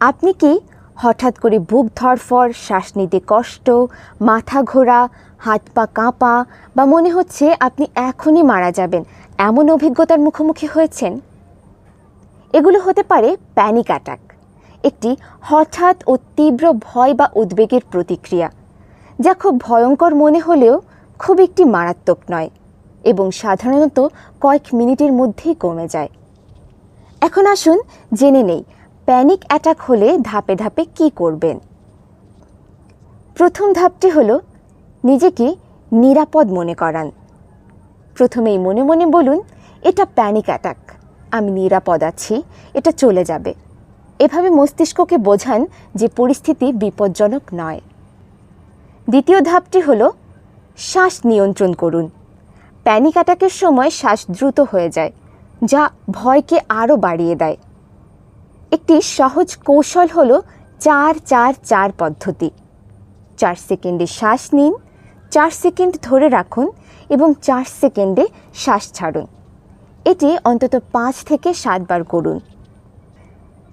আপনি কি হঠাৎ করে বুক ধরফর শ্বাস নিতে কষ্ট, মাথা ঘোরা, হাত পা কাঁপা বা মনে হচ্ছে আপনি এখনই মারা যাবেন, এমন অভিজ্ঞতার মুখোমুখি হয়েছেন? এগুলো হতে পারে প্যানিক অ্যাটাক একটি হঠাৎ ও তীব্র ভয় বা উদ্বেগের প্রতিক্রিয়া, যা খুব ভয়ঙ্কর মনে হলেও খুব একটি মারাত্মক নয় এবং সাধারণত কয়েক মিনিটের মধ্যেই কমে যায়। এখন আসুন জেনে নেই প্যানিক অ্যাটাক হলে ধাপে ধাপে কি করবেন? প্রথম ধাপটি হলো নিজেকে নিরাপদ মনে করান। প্রথমেই মনে মনে বলুন, এটা প্যানিক অ্যাটাক, আমি নিরাপদ আছি, এটা চলে যাবে। এভাবে মস্তিষ্ককে বোঝান যে পরিস্থিতি বিপজ্জনক নয়। দ্বিতীয় ধাপটি হলো শ্বাস নিয়ন্ত্রণ করুন। প্যানিক অ্যাটাকের সময় শ্বাস দ্রুত হয়ে যায়, যা ভয়কে আরও বাড়িয়ে দেয়। একটি সহজ কৌশল হলো চার চার চার পদ্ধতি। চার সেকেন্ডে শ্বাস নিন, চার সেকেন্ড ধরে রাখুন এবং চার সেকেন্ডে শ্বাস ছাড়ুন। এটি অন্তত পাঁচ থেকে সাতবার করুন।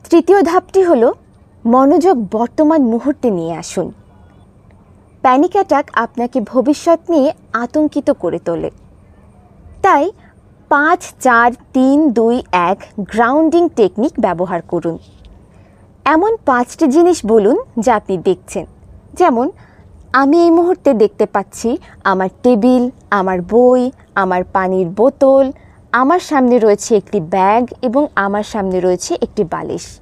তৃতীয় ধাপটি হল মনোযোগ বর্তমান মুহূর্তে নিয়ে আসুন। প্যানিক অ্যাটাক আপনাকে ভবিষ্যৎ নিয়ে আতঙ্কিত করে তোলে। তাই পাঁচ চার তিন দুই এক গ্রাউন্ডিং টেকনিক ব্যবহার করুন। এমন পাঁচটি জিনিস বলুন যা আপনি দেখছেন। যেমন, আমি এই মুহূর্তে দেখতে পাচ্ছি আমার টেবিল, আমার বই, আমার পানির বোতল, আমার সামনে রয়েছে একটি ব্যাগ এবং আমার সামনে রয়েছে একটি বালিশ।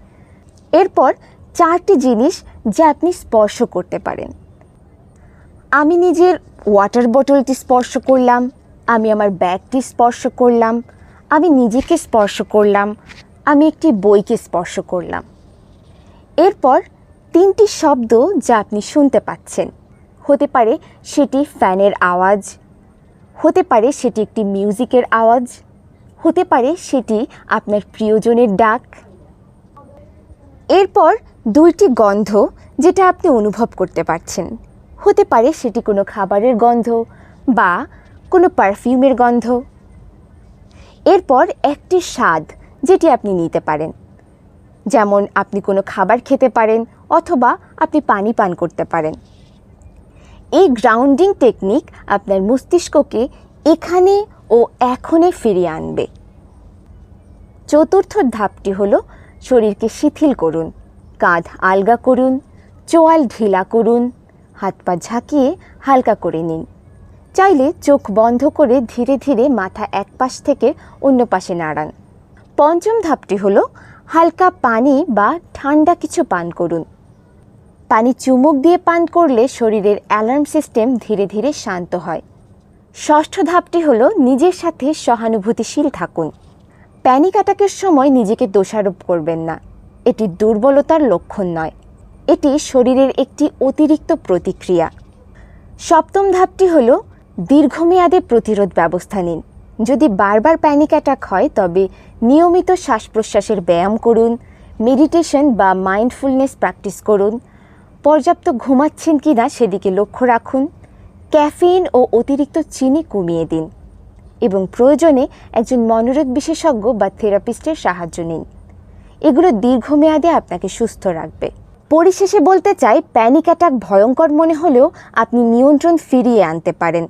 এরপর চারটি জিনিস যা আপনি স্পর্শ করতে পারেন। আমি নিজের ওয়াটার বোতলটি স্পর্শ করলাম। আমি আমার ব্যাগটি স্পর্শ করলাম, আমি নিজেকে স্পর্শ করলাম, আমি একটি বইকে স্পর্শ করলাম। এরপর তিনটি শব্দ যা আপনি শুনতে পাচ্ছেন। হতে পারে সেটি ফ্যানের আওয়াজ, হতে পারে সেটি একটি মিউজিকের আওয়াজ, হতে পারে সেটি আপনার প্রিয়জনের ডাক। এরপর দুইটি গন্ধ যেটা আপনি অনুভব করতে পারছেন। হতে পারে সেটি কোনো খাবারের গন্ধ বা কোনো পারফিউমের গন্ধ। এরপর একটি স্বাদ যেটি আপনি নিতে পারেন। যেমন আপনি কোনো খাবার খেতে পারেন অথবা আপনি পানি পান করতে পারেন। এই গ্রাউন্ডিং টেকনিক আপনার মস্তিষ্ককে এখানে ও এখনে ফিরিয়ে আনবে। চতুর্থ ধাপটি হলো শরীরকে শিথিল করুন, কাঁধ আলগা করুন, চোয়াল ঢিলা করুন, হাত পা ঝাঁকিয়ে হালকা করে নিন। চাইলে চোখ বন্ধ করে ধীরে ধীরে মাথা এক পাশ থেকে অন্য পাশে নাড়ান। পঞ্চম ধাপটি হলো হালকা পানি বা ঠান্ডা কিছু পান করুন। পানি চুমুক দিয়ে পান করলে শরীরের অ্যালার্ম সিস্টেম ধীরে ধীরে শান্ত হয়। ষষ্ঠ ধাপটি হল নিজের সাথে সহানুভূতিশীল থাকুন। প্যানিক অ্যাটাকের সময় নিজেকে দোষারোপ করবেন না। এটি দুর্বলতার লক্ষণ নয়। এটি শরীরের একটি অতিরিক্ত প্রতিক্রিয়া। সপ্তম ধাপটি হল দীর্ঘমেয়াদে প্রতিরোধ ব্যবস্থা নিন। যদি বারবার প্যানিক অ্যাটাক হয়, তবে নিয়মিত শ্বাস প্রশ্বাসের ব্যায়াম করুন মেডিটেশন বা মাইন্ডফুলনেস প্র্যাকটিস করুন। পর্যাপ্ত ঘুমাচ্ছেন কি না সেদিকে লক্ষ্য রাখুন। ক্যাফিন ও অতিরিক্ত চিনি কমিয়ে দিন এবং প্রয়োজনে একজন মনোরোগ বিশেষজ্ঞ বা থেরাপিস্টের সাহায্য নিন। এগুলো দীর্ঘমেয়াদে আপনাকে সুস্থ রাখবে। পরিশেষে বলতে চাই প্যানিক অ্যাটাক ভয়ঙ্কর মনে হলেও আপনি নিয়ন্ত্রণ ফিরিয়ে আনতে পারেন।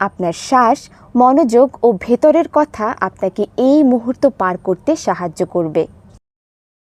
আপনার শ্বাস মনোযোগ ও ভেতরের কথা আপনাকে এই মুহূর্ত পার করতে সাহায্য করবে।